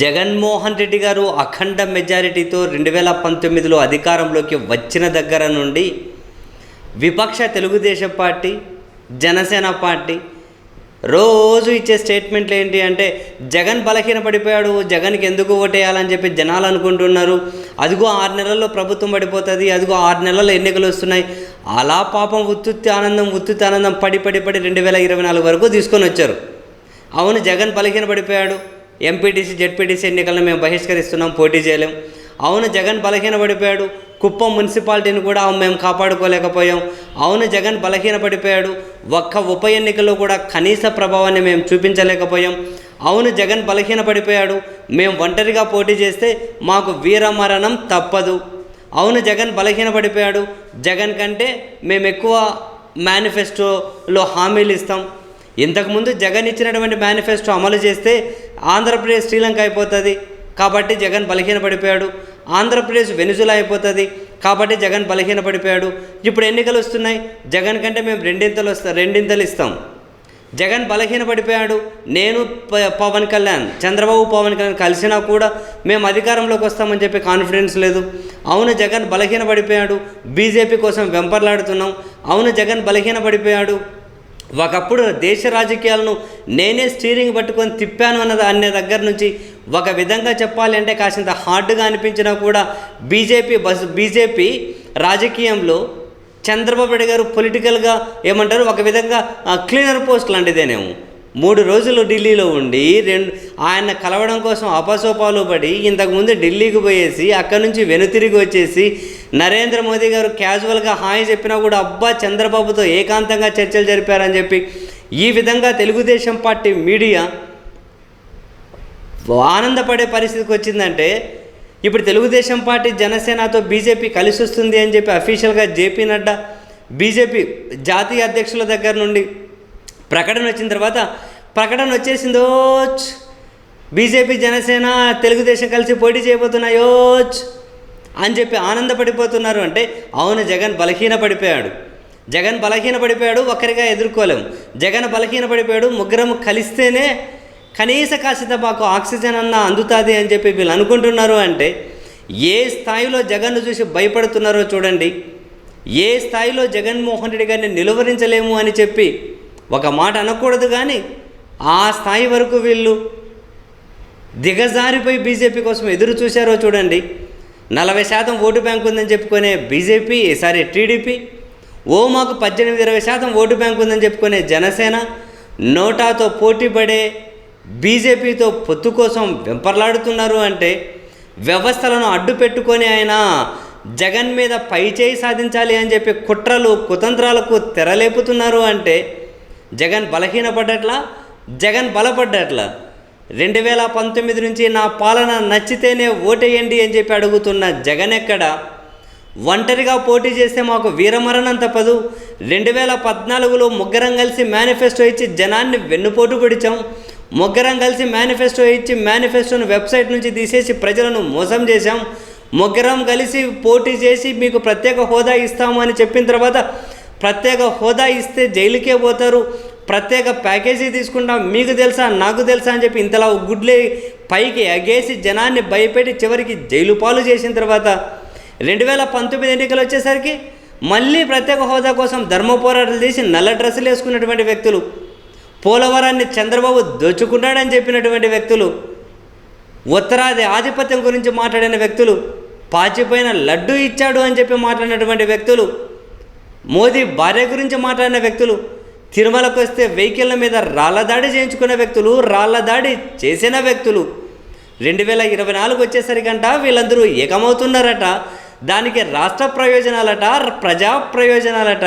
జగన్మోహన్ రెడ్డి గారు అఖండ మెజారిటీతో రెండు వేల పంతొమ్మిదిలో అధికారంలోకి వచ్చిన దగ్గర నుండి విపక్ష తెలుగుదేశం పార్టీ జనసేన పార్టీ రోజు ఇచ్చే స్టేట్మెంట్లు ఏంటి అంటే జగన్ బలహీన పడిపోయాడు జగన్కి ఎందుకు ఓటేయాలని చెప్పి జనాలు అనుకుంటున్నారు. అదిగో ఆరు నెలల్లో ప్రభుత్వం పడిపోతుంది అదిగో ఆరు నెలల్లో ఎన్నికలు వస్తున్నాయి. అలా పాపం ఉత్తుత్తి ఆనందం ఉత్తుత్తి ఆనందం పడి పడి పడి రెండు వేల ఇరవై నాలుగు వరకు తీసుకొని వచ్చారు. అవును జగన్ బలహీన పడిపోయాడు. ఎంపీటీసీ జెడ్పీటీసీ ఎన్నికలను మేము బహిష్కరిస్తున్నాం పోటీ చేయలేం. అవును జగన్ బలహీనపడిపోయాడు. కుప్పం మున్సిపాలిటీని కూడా మేము కాపాడుకోలేకపోయాం. అవును జగన్ బలహీనపడిపోయాడు. ఒక్క ఉప ఎన్నికల్లో కూడా కనీస ప్రభావాన్ని మేము చూపించలేకపోయాం. అవును జగన్ బలహీనపడిపోయాడు. మేము ఒంటరిగా పోటీ చేస్తే మాకు వీరమరణం తప్పదు. అవును జగన్ బలహీనపడిపోయాడు. జగన్ కంటే మేము ఎక్కువ మేనిఫెస్టోలో హామీలు ఇస్తాం. ఇంతకుముందు జగన్ ఇచ్చినటువంటి మేనిఫెస్టో అమలు చేస్తే ఆంధ్రప్రదేశ్ శ్రీలంక అయిపోతుంది. కాబట్టి జగన్ బలహీన పడిపోయాడు ఆంధ్రప్రదేశ్ వెనుజులా అయిపోతుంది. కాబట్టి జగన్ బలహీన పడిపోయాడు ఇప్పుడు ఎన్నికలు వస్తున్నాయి. జగన్ కంటే మేము రెండింతలు వస్తా రెండింతలు ఇస్తాం. జగన్ బలహీన పడిపోయాడు నేను ప- పవన్ కళ్యాణ్ చంద్రబాబు పవన్ కళ్యాణ్ కలిసినా కూడా మేము అధికారంలోకి వస్తామని చెప్పి కాన్ఫిడెన్స్ లేదు. అవును జగన్ బలహీన పడిపోయాడు బీజేపీ కోసం వెంపర్లాడుతున్నాం. అవును జగన్ బలహీన పడిపోయాడు ఒకప్పుడు దేశ రాజకీయాలను నేనే స్టీరింగ్ పట్టుకొని తిప్పాను అన్నది అనే దగ్గర నుంచి ఒక విధంగా చెప్పాలి అంటే కాసింత హార్డ్గా అనిపించినా కూడా బీజేపీ బస్ బీజేపీ రాజకీయంలో చంద్రబాబు నాయుడు గారు పొలిటికల్గా ఏమంటారు? ఒక విధంగా క్లీనర్ పోస్ట్ లాంటిదేనేమో. మూడు రోజులు ఢిల్లీలో ఉండి రెండు ఆయన కలవడం కోసం అపసోపాలు పడి ఇంతకుముందు ఢిల్లీకి పోయేసి అక్కడి నుంచి వెనుతిరిగి వచ్చేసి నరేంద్ర మోదీ గారు క్యాజువల్గా హాయ్ చెప్పినా కూడా అబ్బా చంద్రబాబుతో ఏకాంతంగా చర్చలు జరిపారని చెప్పి ఈ విధంగా తెలుగుదేశం పార్టీ మీడియా ఆనందపడే పరిస్థితికి వచ్చిందంటే ఇప్పుడు తెలుగుదేశం పార్టీ జనసేనతో బీజేపీ కలిసి వస్తుంది అని చెప్పి అఫీషియల్గా జేపీ నడ్డా బీజేపీ జాతీయ అధ్యక్షుల దగ్గర నుండి ప్రకటన వచ్చిన తర్వాత ప్రకటన వచ్చేసిందోచ్ బీజేపీ జనసేన తెలుగుదేశం కలిసి పోటీ చేయబోతున్నాయోచ్ అని చెప్పి ఆనందపడిపోతున్నారు అంటే అవును జగన్ బలహీన పడిపోయాడు జగన్ బలహీన పడిపోయాడు ఒక్కరిగా ఎదుర్కోలేము జగన్ బలహీన పడిపోయాడు ముగ్గురం కలిస్తేనే కనీస కాసిత మాకు ఆక్సిజన్ అన్న అందుతుంది అని చెప్పి వీళ్ళు అనుకుంటున్నారు అంటే ఏ స్థాయిలో జగన్ను చూసి భయపడుతున్నారో చూడండి. ఏ స్థాయిలో జగన్మోహన్ రెడ్డి గారిని నిలువరించలేము అని చెప్పి ఒక మాట అనకూడదు కానీ ఆ స్థాయి వరకు వీళ్ళు దిగజారిపోయి బీజేపీ కోసం ఎదురు చూశారో చూడండి. నలభై శాతం ఓటు బ్యాంక్ ఉందని చెప్పుకునే బీజేపీ సారీ టీడీపీ ఓ మాకు పద్దెనిమిది ఇరవై శాతం ఓటు బ్యాంక్ ఉందని చెప్పుకునే జనసేన నోటాతో పోటీ పడే బీజేపీతో పొత్తు కోసం వెంపర్లాడుతున్నారు అంటే వ్యవస్థలను అడ్డు పెట్టుకొని ఆయన జగన్ మీద పైచేయి సాధించాలి అని చెప్పి కుట్రలు కుతంత్రాలకు తెరలేపుతున్నారు అంటే జగన్ బలహీనపడ్డట్లా? జగన్ బలపడ్డట్లా? రెండు వేల పంతొమ్మిది నుంచి నా పాలన నచ్చితేనే ఓటేయండి అని చెప్పి అడుగుతున్న జగన్ ఎక్కడ? ఒంటరిగా పోటీ చేస్తే మాకు వీరమరణం తప్పదు. రెండు వేల పద్నాలుగులో ముగ్గురం కలిసి మేనిఫెస్టో ఇచ్చి జనాన్ని వెన్నుపోటు పొడిచాం. ముగ్గురం కలిసి మేనిఫెస్టో ఇచ్చి మేనిఫెస్టోను వెబ్సైట్ నుంచి తీసేసి ప్రజలను మోసం చేశాం. ముగ్గురం కలిసి పోటీ చేసి మీకు ప్రత్యేక హోదా ఇస్తాము అని చెప్పిన తర్వాత ప్రత్యేక హోదా ఇస్తే జైలుకే పోతారు. ప్రత్యేక ప్యాకేజీ తీసుకుంటాం మీకు తెలుసా నాకు తెలుసా అని చెప్పి ఇంతలా గుడ్లే పైకి ఎగేసి జనాన్ని భయపెట్టి చివరికి జైలు పాలు చేసిన తర్వాత రెండు వేల పంతొమ్మిది ఎన్నికలు వచ్చేసరికి మళ్ళీ ప్రత్యేక హోదా కోసం ధర్మ పోరాటాలు చేసి నల్ల డ్రెస్సులు వేసుకున్నటువంటి వ్యక్తులు పోలవరాన్ని చంద్రబాబు దోచుకున్నాడని చెప్పినటువంటి వ్యక్తులు ఉత్తరాది ఆధిపత్యం గురించి మాట్లాడిన వ్యక్తులు పాచిపోయిన లడ్డు ఇచ్చాడు అని చెప్పి మాట్లాడినటువంటి వ్యక్తులు మోదీ భార్య గురించి మాట్లాడిన వ్యక్తులు తిరుమలకు వస్తే వెహికల్ల మీద రాళ్ళ దాడి చేయించుకున్న వ్యక్తులు రాళ్ళ దాడి చేసిన వ్యక్తులు. రెండు వేల ఇరవై నాలుగు వచ్చేసరికంట వీళ్ళందరూ ఏకమవుతున్నారట. దానికి రాష్ట్ర ప్రయోజనాలట ప్రజా ప్రయోజనాలట.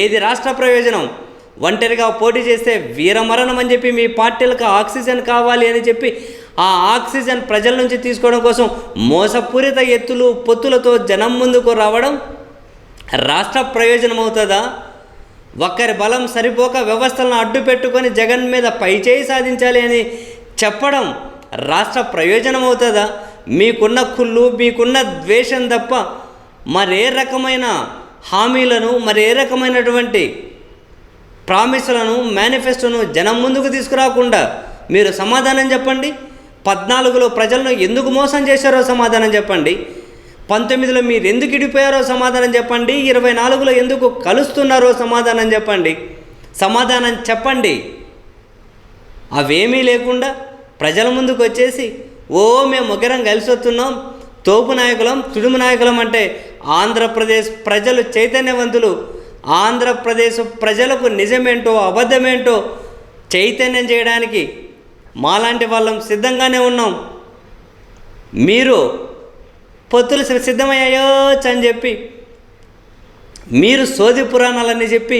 ఏది రాష్ట్ర ప్రయోజనం? ఒంటరిగా పోటీ చేస్తే వీరమరణం అని చెప్పి మీ పార్టీలకు ఆక్సిజన్ కావాలి అని చెప్పి ఆ ఆక్సిజన్ ప్రజల నుంచి తీసుకోవడం కోసం మోసపూరిత ఎత్తులు పొత్తులతో జనం ముందుకు రావడం రాష్ట్ర ప్రయోజనం అవుతుందా ఒక్కరి బలం సరిపోక వ్యవస్థలను అడ్డు పెట్టుకొని జగన్ మీద పైచేయి సాధించాలి అని చెప్పడం రాష్ట్ర ప్రయోజనం అవుతుందా మీకున్న కుళ్ళు మీకున్న ద్వేషం తప్ప మరే రకమైన హామీలను మరే రకమైనటువంటి ప్రామిసులను మేనిఫెస్టోను జనం ముందుకు తీసుకురాకుండా మీరు సమాధానం చెప్పండి. పద్నాలుగులో ప్రజలను ఎందుకు మోసం చేశారో సమాధానం చెప్పండి. పంతొమ్మిదిలో మీరు ఎందుకు ఇడిపోయారో సమాధానం చెప్పండి ఇరవై నాలుగులో ఎందుకు కలుస్తున్నారో సమాధానం చెప్పండి. సమాధానం చెప్పండి. అవేమీ లేకుండా ప్రజల ముందుకు వచ్చేసి ఓ మేము ఒకరం కలిసి వస్తున్నాం తోపు నాయకులం తుడుము నాయకులం అంటే ఆంధ్రప్రదేశ్ ప్రజలు చైతన్యవంతులు. ఆంధ్రప్రదేశ్ ప్రజలకు నిజమేంటో అబద్ధమేంటో చైతన్యం చేయడానికి మాలాంటి వాళ్ళం సిద్ధంగానే ఉన్నాం. మీరు పొత్తులు సిద్ధమయ్యాయోచ్ అని చెప్పి మీరు సోది పురాణాలన్నీ చెప్పి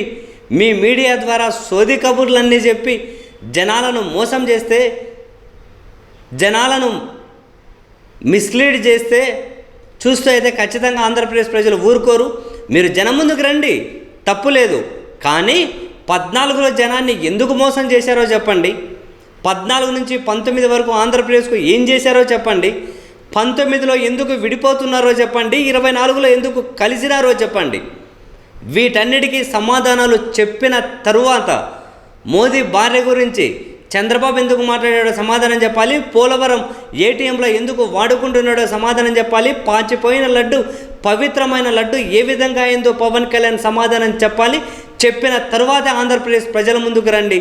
మీ మీడియా ద్వారా సోది కబుర్లన్నీ చెప్పి జనాలను మోసం చేస్తే జనాలను మిస్లీడ్ చేస్తే చూస్తూ అయితే ఖచ్చితంగా ఆంధ్రప్రదేశ్ ప్రజలు ఊరుకోరు. మీరు జనం ముందుకు రండి తప్పు లేదు. కానీ పద్నాలుగులో జనాన్ని ఎందుకు మోసం చేశారో చెప్పండి. పద్నాలుగు నుంచి పంతొమ్మిది వరకు ఆంధ్రప్రదేశ్కు ఏం చేశారో చెప్పండి. పంతొమ్మిదిలో ఎందుకు విడిపోతున్నారో చెప్పండి ఇరవై నాలుగులో ఎందుకు కలిసినారో చెప్పండి. వీటన్నిటికీ సమాధానాలు చెప్పిన తరువాత మోదీ భార్య గురించి చంద్రబాబు ఎందుకు మాట్లాడాడో సమాధానం చెప్పాలి పోలవరం ఏటీఎంలో ఎందుకు వాడుకుంటున్నాడో సమాధానం చెప్పాలి పాచిపోయిన లడ్డు పవిత్రమైన లడ్డు ఏ విధంగా అయిందో పవన్ కళ్యాణ్ సమాధానం చెప్పాలి చెప్పిన తరువాత ఆంధ్రప్రదేశ్ ప్రజల ముందుకు రండి.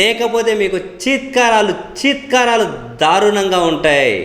లేకపోతే మీకు చీత్కారాలు చీత్కారాలు దారుణంగా ఉంటాయి.